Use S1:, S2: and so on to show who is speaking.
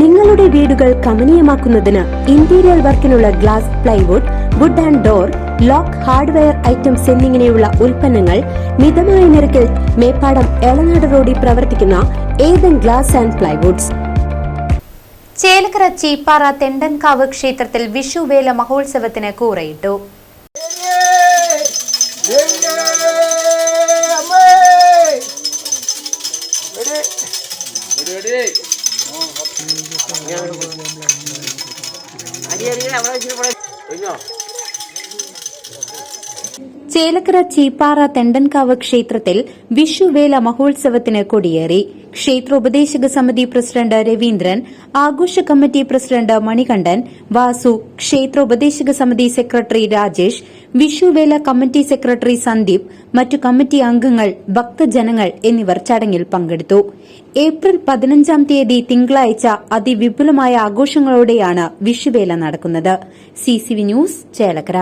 S1: നിങ്ങളുടെ വീടുകൾ കമനീയമാക്കുന്നതിന് interior വർക്കിനുള്ള glass plywood wood and door lock hardware items എന്നിങ്ങനെയുള്ള ഉൽപ്പന്നങ്ങൾ മിതമായ നിരക്കിൽ മേപ്പാടം എളനാട് റോഡിൽ പ്രവർത്തിക്കുന്ന Ethan glass and plywoods
S2: Chelakkara Cheeppara Thendankavu ക്ഷേത്രത്തിൽ വിഷുവേല മഹോത്സവത്തിന് കൂറയിട്ടു. அடி அடியில் அவ்வளோ வச்சு ചേലക്കര ചീപ്പാറ തെണ്ടൻകാവ് ക്ഷേത്രത്തിൽ വിഷുവേല മഹോത്സവത്തിന് കൊടിയേറി. ക്ഷേത്ര ഉപദേശക സമിതി പ്രസിഡന്റ് രവീന്ദ്രൻ ആഘോഷ കമ്മിറ്റി പ്രസിഡന്റ് മണികണ്ഠൻ വാസു ക്ഷേത്ര ഉപദേശക സമിതി secretary Rajesh Vishuvela committee secretary Sandeep മറ്റു കമ്മിറ്റി അംഗങ്ങൾ ഭക്തജനങ്ങൾ എന്നിവർ ചടങ്ങിൽ പങ്കെടുത്തു. ഏപ്രിൽ പതിനഞ്ചാം തീയതി തിങ്കളാഴ്ച അതിവിപുലമായ ആഘോഷങ്ങളോടെയാണ് വിഷുവേല നടക്കുന്നത്. CCV news Chelakkara.